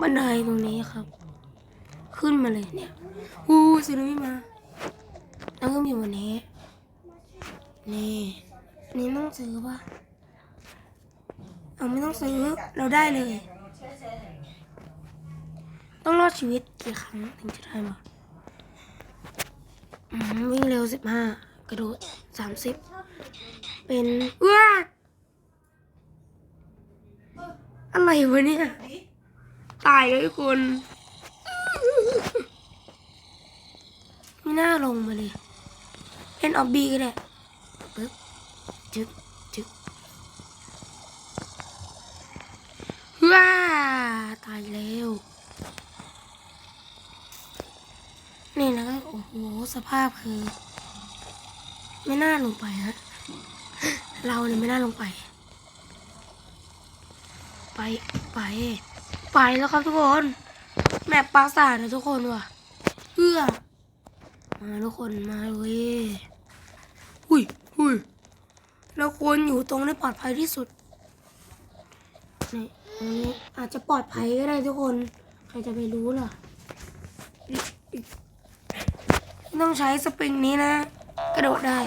บันไดตรงนี้ครับ ขึ้นมาเลยเนี่ยอู้สึนามิมาแล้วก็มีวันนี้ นี่นนี้ต้องซื้อป่ะเอาไม่ต้องซื้อเราได้เลย ต้องรอดชีวิตกี่ครั้งถึงจะได้มาวิ่งเร็วสิบห้ากระโดดสามสิบเป็นว้าอะไรวะเนี่ย ตายเลยทุกคนไม่น่าลงมาเลยเล่นออบบี้ก็ได้ปึ๊บจึ๊บจึ๊บว้าตายแล้วนี่นะโอ้โหสภาพคือ ไม่น่าลงไปฮะเราเนี่ยไม่น่าลงไป ไปไป ไปแล้วครับทุกคน แมปปราสาทนะทุกคนว่ะเพื่อมาทุกคนมาเลยหุยหุยเราควรอยู่ตรงที่ปลอดภัยที่สุดนี่ตรงนี้อาจจะปลอดภัยก็ได้ทุกคน ใครจะไปรู้ล่ะต้องใช้สปริงนี้นะ กระโดดได้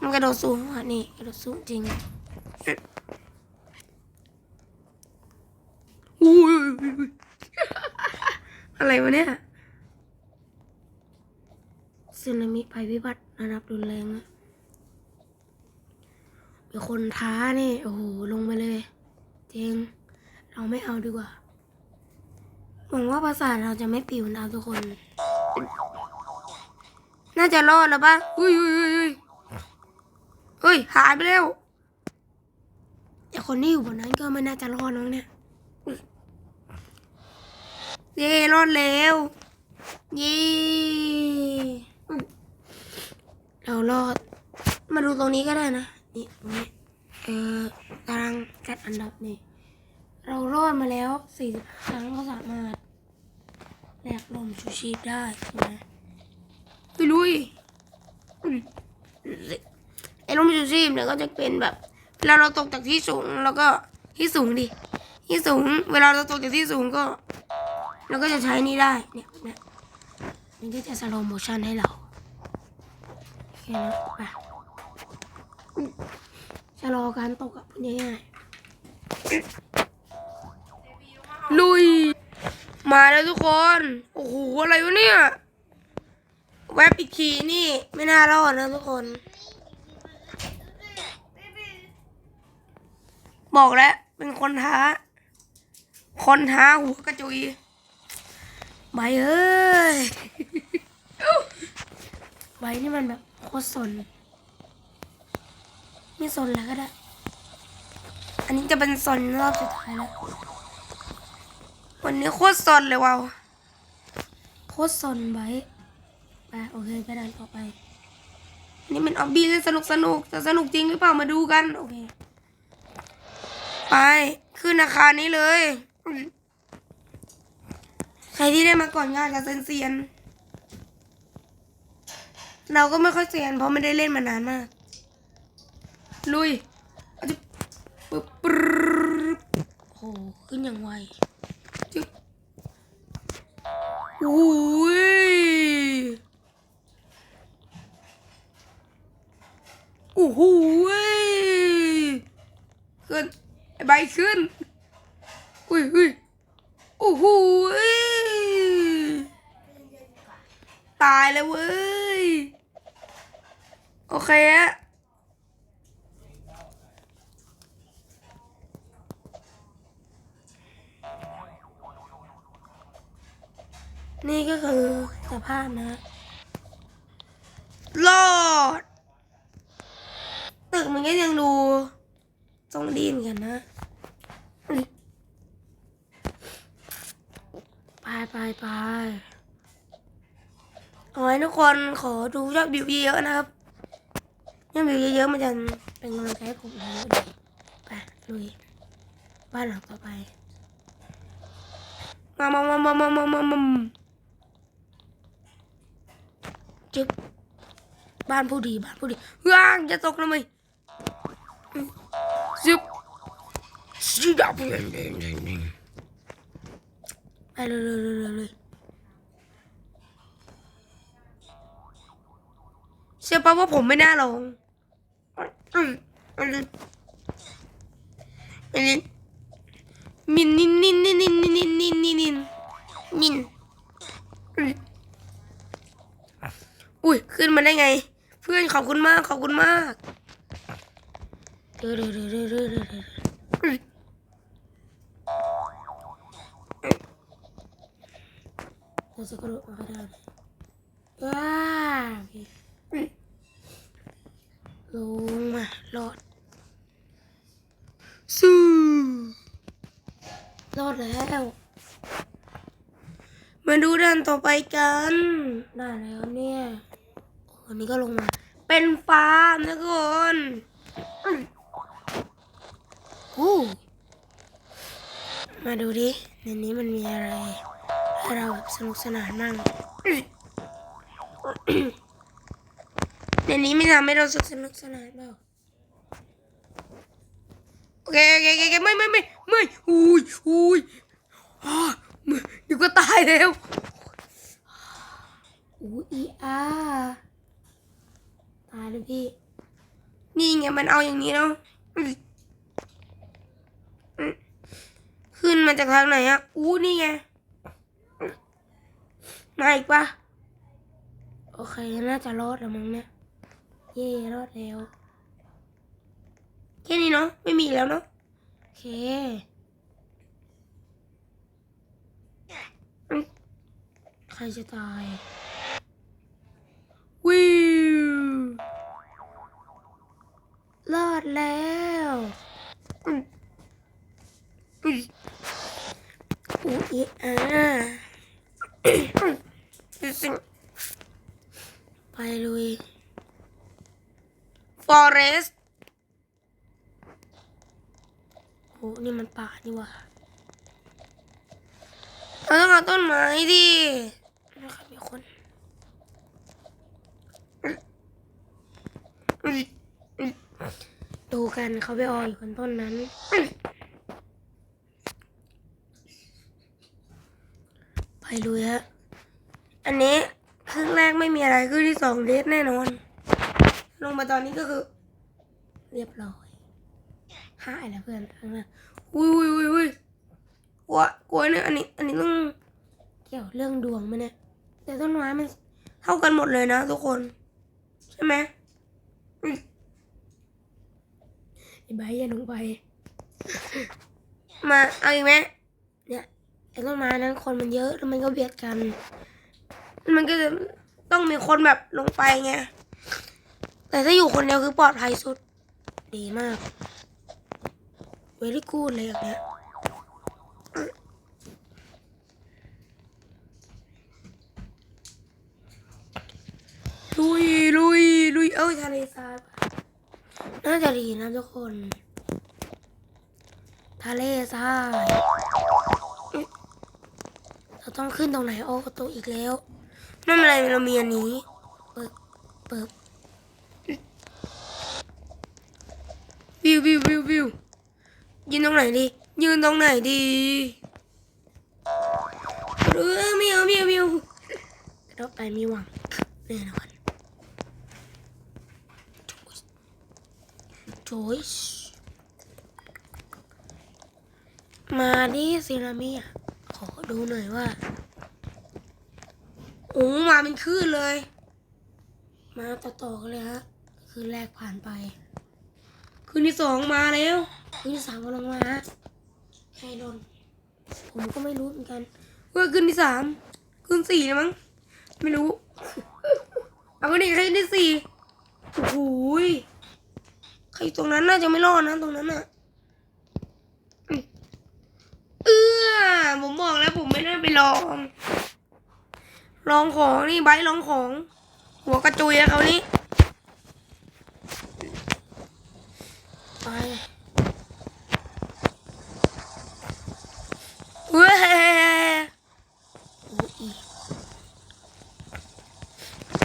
มันกระโดดสูงอะนี่กระโดดสูงจริง อะไรวะเนี่ยสึนามิภัยพิบัติระดับรุนแรงอะมีคนท้านี่ โอ้โห ลงไปเลย เจง เราไม่เอาดีกว่า หวังว่าประสาทเราจะไม่ปิวนะทุกคน น่าจะรอดแล้วปะอุ้ยอุ้ยอุ้ยอุ้ยเฮ้ย หายไปแล้วแต่คนที่อยู่บนนั้นก็ไม่น่าจะรอดน้องเนี่ย เย่รอดแล้วเย่เรารอด มาดูตรงนี้ก็ได้นะ นี่ตรงนี้เออตารางจัดอันดับนี่ เรารอดมาแล้วสี่สิบครั้งก็สามารถแลกลมชูชีพได้ใช่ไหมไปลุยไอ้ลมชูชีพเนี่ยก็จะเป็นแบบเวลาเราตกจากที่สูงแล้วก็ที่สูงดิที่สูง เวลาเราตกจากที่สูงก็ เราก็จะใช้นี่ได้เนี่ยเนี่ยมันก็จะสโลโมชันให้เราโอเคนะไปชะลอการตกอะพูดง่ายๆลุย มาแล้วทุกคน โอ้โห อะไรวะเนี่ย แวบอีกทีนี่ ไม่น่ารอดนะทุกคน บอกแล้ว เป็นคนท้า คนท้าหัวกระจุย ใบเอ้ยใบนี่มันแบบโคตรสนไม่สนแล้วก็ได้ อันนี้จะเป็นสนรอบสุดท้ายแล้ว วันนี้โคตรสนเลยว่าวโคตรสนใบไปโอเคไปดันต่อไปนี่เป็นออบบี้เล่นสนุกสนุกแต่สนุกจริงหรือเปล่ามาดูกันโอเคไปขึ้นอาคารนี้เลย ใครที่ได้มาก่อนงานกับเซนเซียนเราก็ไม่ค่อยเซียน เพราะไม่ได้เล่นมานานมาก ลุยอาจะปึ๊บปึ๊บโอ้โหขึ้นอย่างไวจึ๊บโอ้ยโอ้โหเว้ยขึ้นใบขึ้นอุ้ยอุ้ยโอ้โหเว้ยตายแล้วเว้ย โอเคอะนี่ก็คือสภาพนะรอด ตึกมันก็ยังดูทรงดีเหมือนกันนะ ไปไปไป อให้ทุกคนขอดูยอดวิวเยอะนะครับยอดวิวเยอะๆมันจะเป็นกำลังใจให้ผมไปลุยบ้านหลังต่อไปมามามามามามามาจึ๊บบ้านผู้ดีบ้านผู้ดีว้างจะตกนะมึงซึบซึบดับไปเลยเลยเลยเลย เชื่อป่ะว่าผมไม่น่าลงอืมอืมอืมมินนินนินนินนินนินนินนินนินนินอุ้ยขึ้นมาได้ไง เพื่อนขอบคุณมากขอบคุณมากเราจะกระโดดมาได้ว้าว ลงมารอดสู้รอดแล้วมาดูด้านต่อไปกันได้แล้วเนี่ยวันนี้ก็ลงมา เป็นฟาร์มนะทุกคนอืมอู้มาดูดิ ในนี้มันมีอะไรให้เราแบบสนุกสนานมั่ง ในนี้ไม่ทำให้เราสนุกสนานเปล่าโอเคโอเคโอเคโอเคไม่ไม่ไม่ไม่อุ้ยอุ้ยอ้ามือเดี๋ยวก็ตายแล้วอู้อีอาตายเลยพี่ นี่ไงมันเอาอย่างนี้เนาะอืมอืมขึ้นมาจากทางไหนอะอู้นี่ไงมาอีกปะโอเค น่าจะรอดแล้วมั้งเนี่ย เย่รอดแล้ว แค่นี้เนาะไม่มีแล้วเนาะโอเคอืมใครจะตายวิวรอดแล้วอืมอืมอุ๊ยอ่าไปลุย forest โหนี่มันป่านี่หว่าเราต้องเอาต้นไม้ดินะครับมีคนดูกันเขาไปออยคนต้นนั้น ไปลุยฮะ อันนี้ครึ่งแรกไม่มีอะไรครึ่งที่สองเดทแน่นอนล งมาตอนนี้ก็คือ เรียบร้อยหายแล้วเพื่อนข้างหน้าอุ้ยอุ้ยอุ้ยอุ้ยกลัวกลัวเนี่ยอันนี้ อันนี้ต้องเกี่ยวเรื่องดวงไหมเนี่ยแต่ต้นไม้มันเท่ากันหมดเลยนะทุกคน ใช่ไหมอืมไอ้ใบอย่าลงไป มาเอาอีกไหมเนี่ยไอ้ต้นไม้นั้นคนมันเยอะแล้วมันก็เบียดกัน มันก็จะต้องมีคนแบบลงไปไง แต่ถ้าอยู่คนเดียวคือปลอดภัยสุด ดีมาก เวลี่กูดเลยอย่างเนี้ยลุยลุยลุยเอ้ยทะเลทรายน่าจะดีนะทุกคน ทะเลทรายเราต้องขึ้นตรงไหนโอ้ประตูอีกแล้ว ไม่เป็นไรเรามีอันนี้ เปิดเปิด วิววิววิววิวยืนตรงไหนดี ยืนตรงไหนดีเออมิวมิวมิวกระโดดไปมีหวังแน่นอนโจยมาดิซีรามิอะ ขอดูหน่อยว่าโอ้มาเป็นคลื่นเลย มาต่อๆกันเลยฮะ คืนแรกผ่านไป คืนที่สองมาแล้ว คืนที่สามกำลังมาฮะใครโดนผมก็ไม่รู้เหมือนกันว่าคืนที่สามคืนสี่นะมั้งไม่รู้ เอาไปดิคืนที่สี่โอ้โหยใครตรงนั้นน่าจะไม่รอดนะตรงนั้นน่ะอืมเอื้อผมบอกแล้วผมไม่ได้ไปลองลองของนี่ไบร์ทลองของ หัวกระจุยอะเขาวนี้ไปเว้ยโอ้ย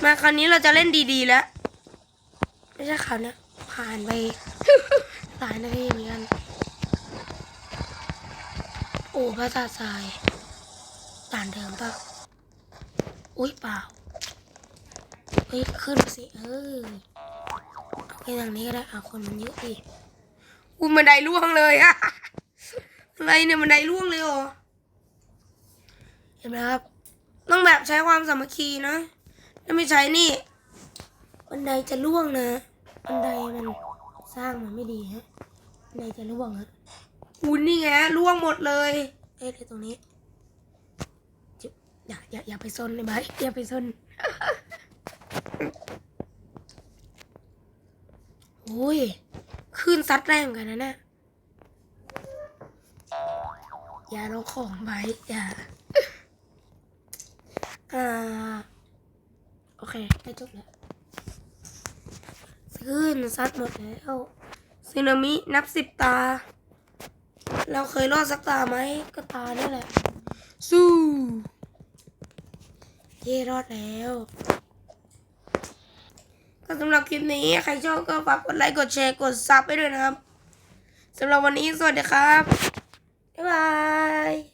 มา คราวนี้เราจะเล่นดีๆแล้ว ไม่ใช่คราวนี้ผ่านไปหลายนาทีเหมือนกัน โอ้ภาษาทรายด่านเดิมป่ะอุ้ยเปล่าเฮ้ยขึ้นมาสิเออเอาแค่ทางนี้ก็ได้อะคนมันเยอะดิอุ้ยบันไดล่วงเลยอะอะไรเนี่ยบันไดล่วงเลยเหรอเห็นไหมครับต้องแบบใช้ความสามัคคีนะ ถ้าไม่ใช้นี่บันไดจะล่วงนะบันไดมันสร้างมันไม่ดีฮะบันไดจะล่วงฮะอุ้ยนี่ไงล่วงหมดเลย เอ๊ะตรงนี้อย่าอย่าอย่าไปซนเลยไหมอย่าไปซนโอ้ยขึ้นซัดแรงเหมือนกันนะเนี่ยอย่าลงของไว้อย่าอ่า อเคได้จบแล้วขึ้นซัดหมดแล้วซึนามินับสิบตา เราเคยรอดสักตาไหมก็ตานี่แหละ สู้เย่รอดแล้วก็สำหรับคลิปนี้ใครชอบก็ฝากกดไลค์กดแชร์กดซับไปด้วยนะครับสำหรับวันนี้สวัสดีครับ บ๊ายบาย